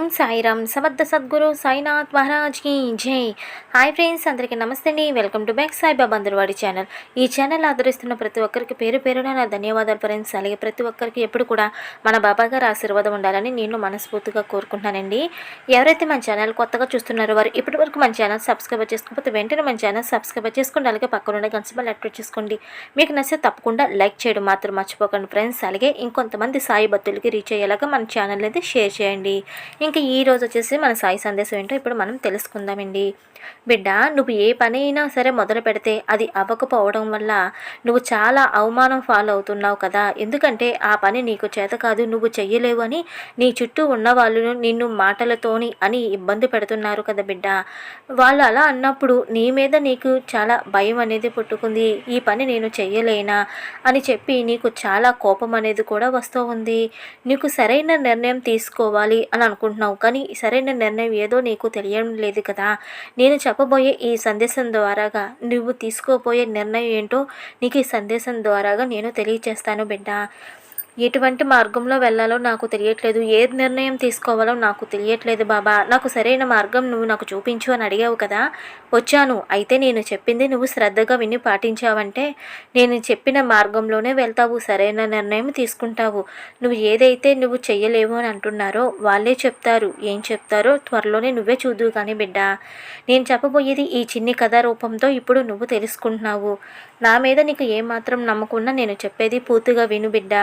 ఓం సాయిరామ్ సమర్థ సద్గురు సాయినాథ్ మహారాజ్కి జై. హాయ్ ఫ్రెండ్స్ అందరికీ నమస్తే అండి. వెల్కమ్ టు బ్యాక్ సాయిబాబా అందరివాడి ఛానల్. ఈ ఛానల్ ఆదరిస్తున్న ప్రతి ఒక్కరికి పేరు పేరున నా ధన్యవాదాలు ఫ్రెండ్స్. అలాగే ప్రతి ఒక్కరికి ఎప్పుడు కూడా మన బాబా గారు ఆశీర్వాదం ఉండాలని నేను మనస్ఫూర్తిగా కోరుకుంటున్నానండి. ఎవరైతే మన ఛానల్ కొత్తగా చూస్తున్నారో వారు ఇప్పటి వరకు మన ఛానల్ సబ్స్క్రైబ్ చేసుకోకపోతే వెంటనే మన ఛానల్ సబ్స్క్రైబ్ చేసుకోండి. అలాగే పక్కన ఉండే గంటలు యాక్టివేట్ చేసుకోండి. మీకు నచ్చితే తప్పకుండా లైక్ చేయడం మాత్రం మర్చిపోకండి ఫ్రెండ్స్. అలాగే ఇంకొంతమంది సాయి భక్తులకి రీచ్ అయ్యేలాగా మన ఛానల్ అయితే షేర్ చేయండి. ఇంకా ఈ రోజు వచ్చేసి మన సాయి సందేశం ఏంటో ఇప్పుడు మనం తెలుసుకుందామండి. బిడ్డ నువ్వు ఏ పని అయినా సరే మొదలు పెడితే అది అవ్వకపోవడం వల్ల నువ్వు చాలా అవమానం ఫాలో అవుతున్నావు కదా. ఎందుకంటే ఆ పని నీకు చేత కాదు నువ్వు చెయ్యలేవు అని నీ చుట్టూ ఉన్న వాళ్ళు నిన్ను మాటలతోని అని ఇబ్బంది పెడుతున్నారు కదా బిడ్డ. వాళ్ళు అలా అన్నప్పుడు నీ మీద నీకు చాలా భయం అనేది పుట్టుకుంది. ఈ పని నేను చెయ్యలేనా అని చెప్పి నీకు చాలా కోపం అనేది కూడా వస్తూ ఉంది. నీకు సరైన నిర్ణయం తీసుకోవాలి అని అనుకుంటున్నావు. కానీ సరైన నిర్ణయం ఏదో నీకు తెలియడం లేదు కదా. నేను నేను చెప్పబోయే ఈ సందేశం ద్వారాగా నువ్వు తీసుకోబోయే నిర్ణయం ఏంటో నీకు ఈ సందేశం ద్వారాగా నేను తెలియచేస్తాను బిడ్డ. ఎటువంటి మార్గంలో వెళ్ళాలో నాకు తెలియట్లేదు. ఏ నిర్ణయం తీసుకోవాలో నాకు తెలియట్లేదు బాబా. నాకు సరైన మార్గం నువ్వు నాకు చూపించు అని అడిగావు కదా. వచ్చాను. అయితే నేను చెప్పింది నువ్వు శ్రద్ధగా విని పాటించావంటే నేను చెప్పిన మార్గంలోనే వెళ్తావు. సరైన నిర్ణయం తీసుకుంటావు. నువ్వు ఏదైతే నువ్వు చెయ్యలేవు అని అంటున్నారో వాళ్ళే చెప్తారు. ఏం చెప్తారో త్వరలోనే నువ్వే చూద్దు కానీ బిడ్డ. నేను చెప్పబోయేది ఈ చిన్ని కథ రూపంతో ఇప్పుడు నువ్వు తెలుసుకుంటున్నావు. నా మీద నీకు ఏమాత్రం నమ్మకున్నా నేను చెప్పేది పూర్తిగా విను బిడ్డ.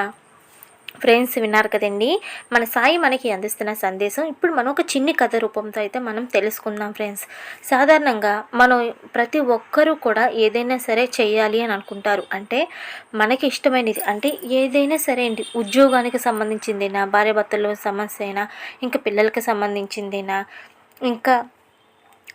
ఫ్రెండ్స్ విన్నారు కదండి. మన సాయి మనకి అందిస్తున్న సందేశం. ఇప్పుడు మనం ఒక చిన్ని కథ రూపంతో అయితే మనం తెలుసుకుందాం ఫ్రెండ్స్. సాధారణంగా మనం ప్రతి ఒక్కరూ కూడా ఏదైనా సరే చేయాలి అని అనుకుంటారు. అంటే మనకి ఇష్టమైనది. అంటే ఏదైనా సరే అండి. ఉద్యోగానికి సంబంధించిందేనా భార్యాభర్తల సమస్య అయినా ఇంకా పిల్లలకి సంబంధించిందేనా ఇంకా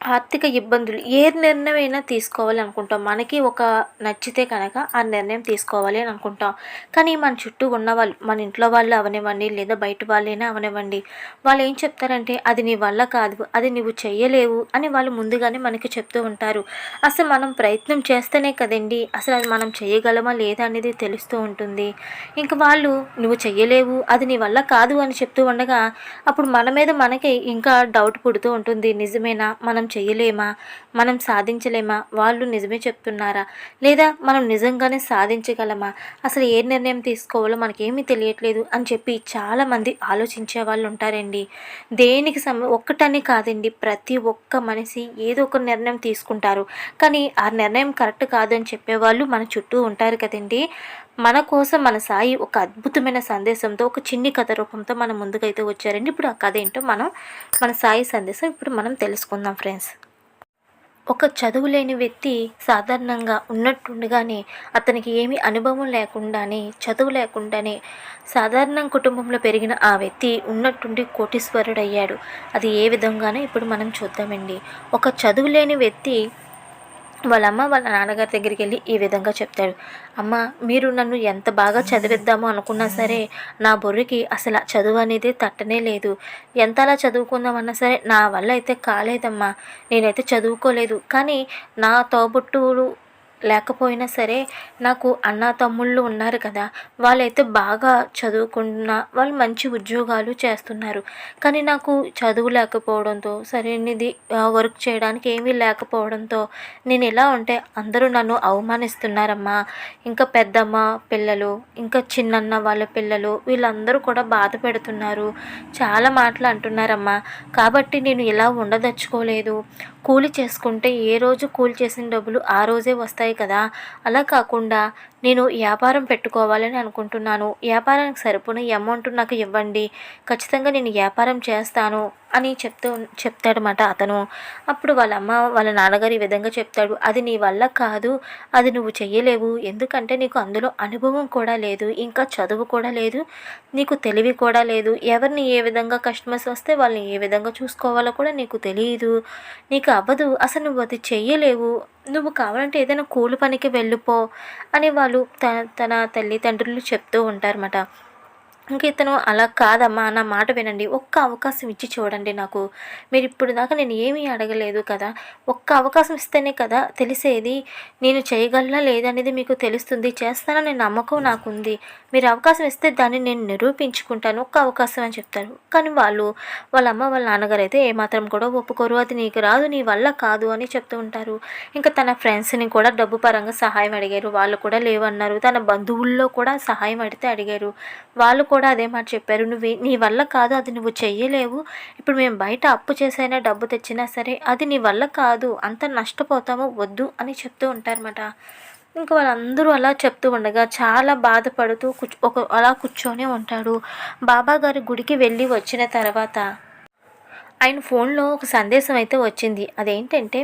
ఆర్థిక ఇబ్బందులు ఏ నిర్ణయం అయినా తీసుకోవాలి అనుకుంటాం మనకి ఒక నచ్చితే కనుక ఆ నిర్ణయం తీసుకోవాలి అని అనుకుంటాం. కానీ మన చుట్టూ ఉన్న వాళ్ళు మన ఇంట్లో వాళ్ళు అవనివ్వండి లేదా బయట వాళ్ళైనా అవనివ్వండి. వాళ్ళు ఏం చెప్తారంటే అది నీ వల్ల కాదు అది నువ్వు చేయలేవు అని వాళ్ళు ముందుగానే మనకి చెప్తూ ఉంటారు. అసలు మనం ప్రయత్నం చేస్తేనే కదండి అసలు అది మనం చేయగలమా లేదా అనేది తెలుస్తూ ఉంటుంది. ఇంకా వాళ్ళు నువ్వు చెయ్యలేవు అది నీ వల్ల కాదు అని చెప్తూ ఉండగా అప్పుడు మన మీద మనకి ఇంకా డౌట్ పుడుతూ ఉంటుంది. నిజమేనా? మనం చేయలేమా? మనం సాధించలేమా? వాళ్ళు నిజమే చెప్తున్నారా? లేదా మనం నిజంగానే సాధించగలమా? అసలు ఏ నిర్ణయం తీసుకోవాలో మనకేమీ తెలియట్లేదు అని చెప్పి చాలామంది ఆలోచించే వాళ్ళు ఉంటారండి. దేనికి సమ ఒక్కటని కాదండి ప్రతి ఒక్క మనిషి ఏదో ఒక నిర్ణయం తీసుకుంటారు. కానీ ఆ నిర్ణయం కరెక్ట్ కాదు అని చెప్పేవాళ్ళు మన చుట్టూ ఉంటారు కదండి. మన కోసం మన సాయి ఒక అద్భుతమైన సందేశంతో ఒక చిన్ని కథ రూపంతో మన ముందుకైతే వచ్చారండి. ఇప్పుడు ఆ కథ ఏంటో మనం మన సాయి సందేశం ఇప్పుడు మనం తెలుసుకుందాం ఫ్రెండ్స్. ఒక చదువు లేని వ్యక్తి సాధారణంగా ఉన్నట్టుండగానే అతనికి ఏమి అనుభవం లేకుండానే చదువు లేకుండానే సాధారణ కుటుంబంలో పెరిగిన ఆ వ్యక్తి ఉన్నట్టుండి కోటీశ్వరుడయ్యాడు. అది ఏ విధంగానో ఇప్పుడు మనం చూద్దామండి. ఒక చదువు లేని వ్యక్తి వాళ్ళ అమ్మ వాళ్ళ నాన్నగారి దగ్గరికి వెళ్ళి ఈ విధంగా చెప్తాడు. అమ్మ మీరు నన్ను ఎంత బాగా చదివిద్దామో అనుకున్నా సరే నా బుర్రికి అసలు చదువు అనేది తట్టనే లేదు. ఎంత అలా చదువుకుందామన్నా సరే నా వల్ల అయితే కాలేదమ్మా. నేనైతే చదువుకోలేదు. కానీ నా తోబుట్టువులు లేకపోయినా సరే నాకు అన్న తమ్ముళ్ళు ఉన్నారు కదా వాళ్ళైతే బాగా చదువుకున్న వాళ్ళు మంచి ఉద్యోగాలు చేస్తున్నారు. కానీ నాకు చదువు లేకపోవడంతో సరైనది వర్క్ చేయడానికి ఏమీ లేకపోవడంతో నేను ఎలా ఉంటే అందరూ నన్ను అవమానిస్తున్నారమ్మా. ఇంకా పెద్దమ్మ పిల్లలు ఇంకా చిన్నన్న వాళ్ళ పిల్లలు వీళ్ళందరూ కూడా బాధ పెడుతున్నారు. చాలా మాటలు అంటున్నారమ్మా. కాబట్టి నేను ఇలా ఉండదలుచుకోలేదు. కూలి చేసుకుంటే ఏ రోజు కూలి చేసిన డబ్బులు ఆ రోజే వస్తాయి కదా. అలా కాకుండా నేను వ్యాపారం పెట్టుకోవాలని అనుకుంటున్నాను. వ్యాపారానికి సరిపోయిన అమౌంట్ నాకు ఇవ్వండి. ఖచ్చితంగా నేను వ్యాపారం చేస్తాను. అని చెప్తూ చెప్తాడనమాట అతను. అప్పుడు వాళ్ళ అమ్మ వాళ్ళ నాన్నగారు ఈ విధంగా చెప్తాడు. అది నీ వల్ల కాదు. అది నువ్వు చెయ్యలేవు. ఎందుకంటే నీకు అందులో అనుభవం కూడా లేదు. ఇంకా చదువు కూడా లేదు. నీకు తెలివి కూడా లేదు. ఎవరిని ఏ విధంగా కస్టమర్స్ వస్తే వాళ్ళని ఏ విధంగా చూసుకోవాలో కూడా నీకు తెలియదు నీకు అవ్వదు. అసలు నువ్వు అది చెయ్యలేవు. నువ్వు కావాలంటే ఏదైనా కూలి పనికి వెళ్ళిపో అని వాళ్ళు తన తన తల్లిదండ్రులు చెప్తూ ఉంటారన్నమాట. ఇంక ఇతను అలా కాదమ్మా నా మాట వినండి. ఒక్క అవకాశం ఇచ్చి చూడండి నాకు. మీరు ఇప్పుడు దాకా నేను ఏమీ అడగలేదు కదా? ఒక్క అవకాశం ఇస్తేనే కదా తెలిసేది? నేను చేయగలనా లేదనేది మీకు తెలుస్తుంది. చేస్తానని నమ్మకం నాకుంది. మీరు అవకాశం ఇస్తే దాన్ని నేను నిరూపించుకుంటాను. ఒక్క అవకాశం అని చెప్తారు. కానీ వాళ్ళు వాళ్ళ అమ్మ వాళ్ళ నాన్నగారు అయితే ఏమాత్రం కూడా ఒప్పుకోరు. అది నీకు రాదు నీ వల్ల కాదు అని చెప్తూ ఉంటారు. ఇంకా తన ఫ్రెండ్స్ని కూడా డబ్బు పరంగా సహాయం అడిగారు. వాళ్ళు కూడా లేవన్నారు. తన బంధువుల్లో కూడా సహాయం అడిగితే అడిగారు. వాళ్ళు కూడా అదే మాట చెప్పారు. నువ్వు నీ వల్ల కాదు అది నువ్వు చెయ్యలేవు. ఇప్పుడు మేము బయట అప్పు చేసైనా డబ్బు తెచ్చినా సరే అది నీ వల్ల కాదు. అంత నష్టపోతాము వద్దు అని చెప్తూ ఉంటారన్నమాట. ఇంకా వాళ్ళందరూ అలా చెప్తూ ఉండగా చాలా బాధపడుతూ కూర్చో ఒక అలా కూర్చొని ఉంటాడు. బాబా గారి గుడికి వెళ్ళి వచ్చిన తర్వాత ఆయన ఫోన్లో ఒక సందేశం అయితే వచ్చింది. అదేంటంటే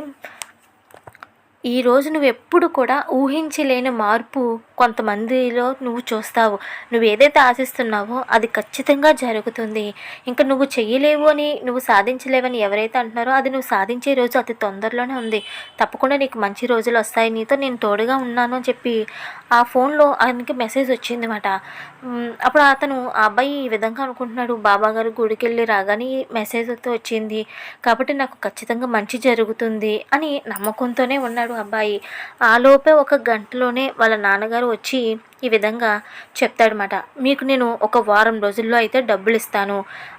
ఈ రోజు నువ్వు ఎప్పుడు కూడా ఊహించలేని మార్పు కొంతమందిలో నువ్వు చూస్తావు. నువ్వు ఏదైతే ఆశిస్తున్నావో అది ఖచ్చితంగా జరుగుతుంది. ఇంకా నువ్వు చెయ్యలేవు అని నువ్వు సాధించలేవని ఎవరైతే అంటున్నారో అది నువ్వు సాధించే రోజు అతి తొందరలోనే ఉంది. తప్పకుండా నీకు మంచి రోజులు వస్తాయి. నీతో నేను తోడుగా ఉన్నాను అని చెప్పి ఆ ఫోన్లో ఆయనకి మెసేజ్ వచ్చింది అనమాట అప్పుడు అతను ఆ అబ్బాయి ఈ విధంగా అనుకుంటున్నాడు. బాబా గారు గుడికి వెళ్ళి రాగానే మెసేజ్ అయితే వచ్చింది. కాబట్టి నాకు ఖచ్చితంగా మంచి జరుగుతుంది అని నమ్మకంతోనే ఉన్నాడు అబ్బాయి. ఆలోపే ఒక గంటలోనే వాళ్ళ నాన్నగారు వచ్చి ఈ విధంగా చెప్తాడనమాట మీకు నేను ఒక వారం రోజుల్లో అయితే డబ్బులు ఇస్తాను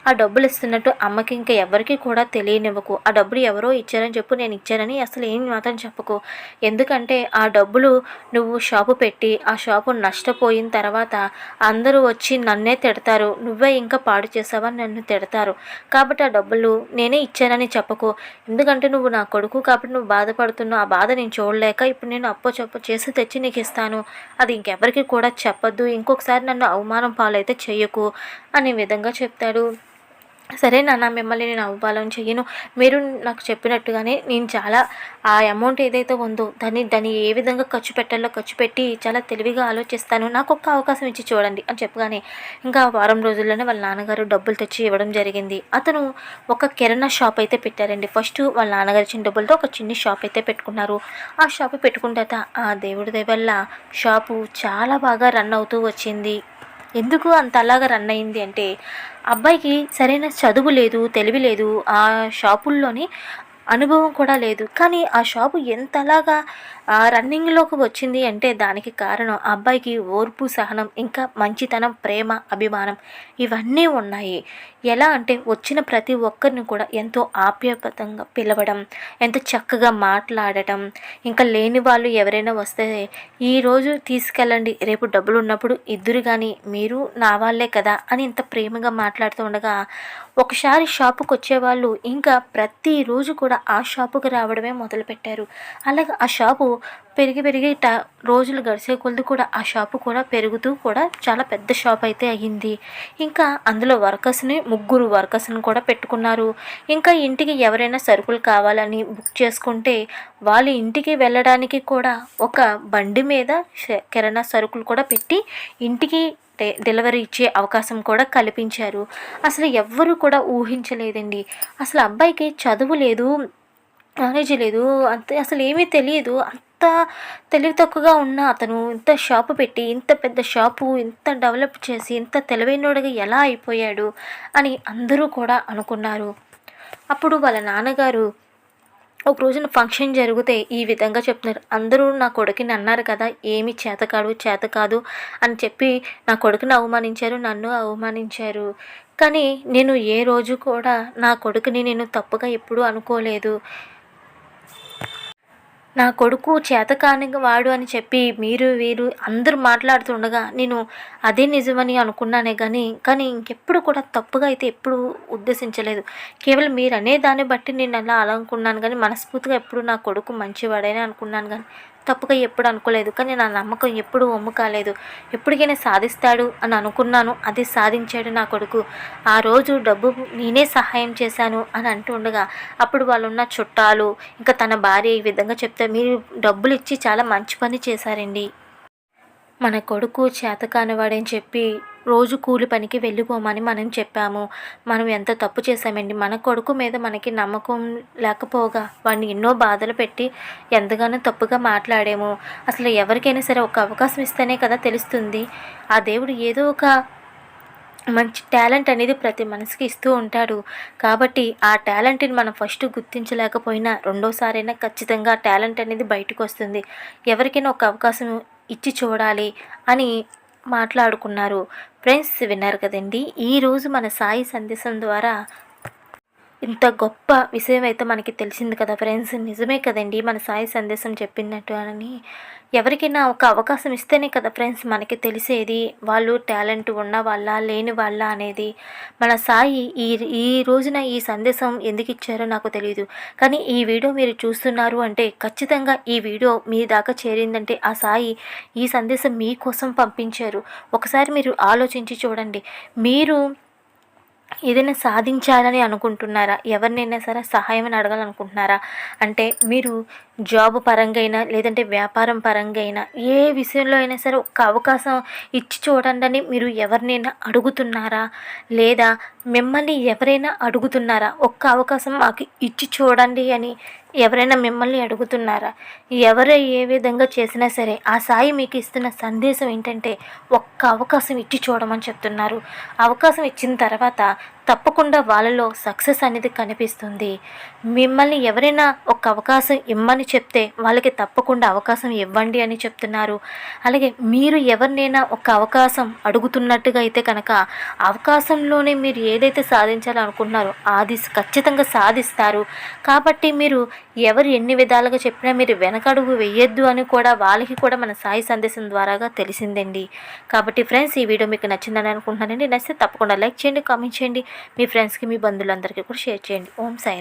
ఆ డబ్బులు ఇస్తున్నట్టు అమ్మకి ఇంకా ఎవరికి కూడా తెలియనివ్వకు. ఆ డబ్బులు ఎవరో ఇచ్చారని చెప్పు నేను ఇచ్చానని అసలు ఏం మాత్రం చెప్పకు. ఎందుకంటే ఆ డబ్బులు నువ్వు షాపు పెట్టి ఆ షాపు నష్టపోయిన తర్వాత అందరూ వచ్చి నన్నే తిడతారు. నువ్వే ఇంకా పాడు చేసావని నన్ను తిడతారు. కాబట్టి ఆ డబ్బులు నేనే ఇచ్చానని చెప్పకు. ఎందుకంటే నువ్వు నా కొడుకు కాబట్టి నువ్వు బాధపడుతున్నావు. ఆ బాధ నేను చూడలేక ఇప్పుడు నేను అప్పో చెప్పు చేసి తెచ్చి నీకు ఇస్తాను. అది ఇంకెవరికి కూడా చెప్పద్దు. ఇంకొకసారి నన్ను అవమానం పాలైతే చెయ్యకు అనే విధంగా చెప్తాడు. సరే నాన్న మిమ్మల్ని నేను అవ్వాలని చెయ్యను. మీరు నాకు చెప్పినట్టుగానే నేను చాలా ఆ అమౌంట్ ఏదైతే ఉందో దాన్ని దాన్ని ఏ విధంగా ఖర్చు పెట్టాలో ఖర్చు పెట్టి చాలా తెలివిగా ఆలోచిస్తాను. నాకు ఒక్క అవకాశం ఇచ్చి చూడండి అని చెప్పగానే ఇంకా వారం రోజుల్లోనే వాళ్ళ నాన్నగారు డబ్బులు తెచ్చి ఇవ్వడం జరిగింది. అతను ఒక కిరాణా షాప్ అయితే పెట్టారండి. ఫస్ట్ వాళ్ళ నాన్నగారు ఇచ్చిన డబ్బులతో ఒక చిన్న షాప్ అయితే పెట్టుకున్నారు. ఆ షాప్ పెట్టుకున్న తర్వాత ఆ దేవుడి దయ వల్ల షాపు చాలా బాగా రన్ అవుతూ వచ్చింది. ఎందుకు అంత అలాగా రన్ అయింది అంటే అబ్బాయికి సరైన చదువు లేదు తెలివి లేదు ఆ షాపుల్లోని అనుభవం కూడా లేదు. కానీ ఆ షాపు ఎంతలాగా రన్నింగ్లోకి వచ్చింది అంటే దానికి కారణం ఆ అబ్బాయికి ఓర్పు సహనం ఇంకా మంచితనం ప్రేమ అభిమానం ఇవన్నీ ఉన్నాయి. ఎలా అంటే వచ్చిన ప్రతి ఒక్కరిని కూడా ఎంతో ఆప్యాయతంగా పిలవడం ఎంతో చక్కగా మాట్లాడటం ఇంకా లేని వాళ్ళు ఎవరైనా వస్తే ఈరోజు తీసుకెళ్ళండి రేపు డబ్బులు ఉన్నప్పుడు ఇద్దరు కానీ మీరు నా వాళ్ళే కదా అని ఇంత ప్రేమగా మాట్లాడుతూ ఉండగా ఒకసారి షాపుకి వచ్చేవాళ్ళు ఇంకా ప్రతిరోజు కూడా ఆ షాపుకి రావడమే మొదలుపెట్టారు. అలాగే ఆ షాపు పెరిగి పెరిగి ట రోజులు గడిచే కొలది కూడా ఆ షాపు కూడా పెరుగుతూ కూడా చాలా పెద్ద షాప్ అయితే అయ్యింది. ఇంకా అందులో వర్కర్స్ని ముగ్గురు వర్కర్స్ని కూడా పెట్టుకున్నారు. ఇంకా ఇంటికి ఎవరైనా సరుకులు కావాలని బుక్ చేసుకుంటే వాళ్ళ ఇంటికి వెళ్ళడానికి కూడా ఒక బండి మీద కిరాణా సరుకులు కూడా పెట్టి ఇంటికి డెలివరీ ఇచ్చే అవకాశం కూడా కల్పించారు. అసలు ఎవ్వరు కూడా ఊహించలేదండి. అసలు అబ్బాయికి చదువు లేదు నాలెడ్జ్ లేదు అంతే అసలు ఏమీ తెలియదు. ఇంత తెలివి తక్కువగా ఉన్న అతను ఇంత షాపు పెట్టి ఇంత పెద్ద షాపు ఇంత డెవలప్ చేసి ఇంత తెలివైనోడిగా ఎలా అయిపోయాడు అని అందరూ కూడా అనుకున్నారు. అప్పుడు వాళ్ళ నాన్నగారు ఒక రోజున ఫంక్షన్ జరిగితే ఈ విధంగా చెప్తున్నారు. అందరూ నా కొడుకుని అన్నారు కదా ఏమి చేతకాడు చేత కాదు అని చెప్పి నా కొడుకుని అవమానించారు నన్ను అవమానించారు. కానీ నేను ఏ రోజు కూడా నా కొడుకుని నేను తప్పుగా ఎప్పుడూ అనుకోలేదు. నా కొడుకు చేతకాని వాడు అని చెప్పి మీరు వీరు అందరూ మాట్లాడుతుండగా నేను అదే నిజమని అనుకున్నానే కానీ కానీ ఇంకెప్పుడు కూడా తప్పుగా అయితే ఎప్పుడు ఉద్దేశించలేదు. కేవలం మీరు అనే దాన్ని బట్టి నేను అలా అలా అనుకున్నాను కానీ మనస్ఫూర్తిగా ఎప్పుడు నా కొడుకు మంచివాడని అనుకున్నాను కానీ తప్పుగా ఎప్పుడు అనుకోలేదు. కానీ నా నమ్మకం ఎప్పుడు ఒమ్ము కాలేదు. ఎప్పటికైనా సాధిస్తాడు అని అనుకున్నాను. అది సాధించాడు నా కొడుకు. ఆ రోజు డబ్బు నేనే సహాయం చేశాను అని అంటూ ఉండగా అప్పుడు వాళ్ళున్న చుట్టాలు ఇంకా తన భార్య ఈ విధంగా చెప్తే మీరు డబ్బులు ఇచ్చి చాలా మంచి పని చేశారండి. మన కొడుకు చేతకానివాడని చెప్పి రోజు కూలి పనికి వెళ్ళిపోమని మనం చెప్పాము. మనం ఎంత తప్పు చేశామండి? మన కొడుకు మీద మనకి నమ్మకం లేకపోగా వాడిని ఎన్నో బాధలు పెట్టి ఎంతగానో తప్పుగా మాట్లాడాము. అసలు ఎవరికైనా సరే ఒక అవకాశం ఇస్తేనే కదా తెలుస్తుంది. ఆ దేవుడు ఏదో ఒక మంచి టాలెంట్ అనేది ప్రతి మనసుకి ఇస్తూ ఉంటాడు. కాబట్టి ఆ టాలెంట్ని మనం ఫస్ట్ గుర్తించలేకపోయినా రెండోసారైనా ఖచ్చితంగా టాలెంట్ అనేది బయటకు వస్తుంది. ఎవరికైనా ఒక అవకాశం ఇచ్చి చూడాలి అని మాట్లాడుకున్నారు. ఫ్రెండ్స్ విన్నారు కదండి. ఈరోజు మన సాయి సందేశం ద్వారా ఇంత గొప్ప విషయం అయితే మనకి తెలిసింది కదా ఫ్రెండ్స్. నిజమే కదండి మన సాయి సందేశం చెప్పినట్టు అని. ఎవరికైనా ఒక అవకాశం ఇస్తేనే కదా ఫ్రెండ్స్ మనకి తెలిసేది వాళ్ళు టాలెంట్ ఉన్న వాళ్ళ లేని వాళ్ళ అనేది. మన సాయి ఈ ఈ రోజున ఈ సందేశం ఎందుకు ఇచ్చారో నాకు తెలియదు కానీ ఈ వీడియో మీరు చూస్తున్నారు అంటే ఖచ్చితంగా ఈ వీడియో మీ దాకా చేరిందంటే ఆ సాయి ఈ సందేశం మీకోసం పంపించారు. ఒకసారి మీరు ఆలోచించి చూడండి. మీరు ఏదైనా సాధించాలని అనుకుంటున్నారా? ఎవరినైనా సరే సహాయం అని అడగాలనుకుంటున్నారా? అంటే మీరు జాబ్ పరంగా అయినా లేదంటే వ్యాపారం పరంగా అయినా ఏ విషయంలో అయినా సరే ఒక్క అవకాశం ఇచ్చి చూడండి అని మీరు ఎవరినైనా అడుగుతున్నారా? లేదా మిమ్మల్ని ఎవరైనా అడుగుతున్నారా? ఒక్క అవకాశం మాకు ఇచ్చి చూడండి అని ఎవరైనా మిమ్మల్ని అడుగుతున్నారా? ఎవరు ఏ విధంగా చేసినా సరే ఆ సాయి మీకు ఇస్తున్న సందేశం ఏంటంటే ఒక్క అవకాశం ఇచ్చి చూడమని చెప్తున్నారు. అవకాశం ఇచ్చిన తర్వాత తప్పకుండా వాళ్ళలో సక్సెస్ అనేది కనిపిస్తుంది. మిమ్మల్ని ఎవరైనా ఒక అవకాశం ఇమ్మని చెప్తే వాళ్ళకి తప్పకుండా అవకాశం ఇవ్వండి అని చెప్తున్నారు. అలాగే మీరు ఎవరినైనా ఒక అవకాశం అడుగుతున్నట్టుగా అయితే కనుక అవకాశంలోనే మీరు ఏదైతే సాధించాలనుకుంటున్నారో అది ఖచ్చితంగా సాధిస్తారు. కాబట్టి మీరు ఎవరు ఎన్ని విధాలుగా చెప్పినా మీరు వెనకడుగు వేయొద్దు అని కూడా వాళ్ళకి కూడా మన సాయి సందేశం ద్వారాగా తెలిసిందండి. కాబట్టి ఫ్రెండ్స్ ఈ వీడియో మీకు నచ్చిందని అనుకుంటున్నానండి. నచ్చితే తప్పకుండా లైక్ చేయండి కామెంట్ చేయండి. మీ ఫ్రెండ్స్కి మీ బంధువులందరికీ కూడా షేర్ చేయండి. ఓం సాయి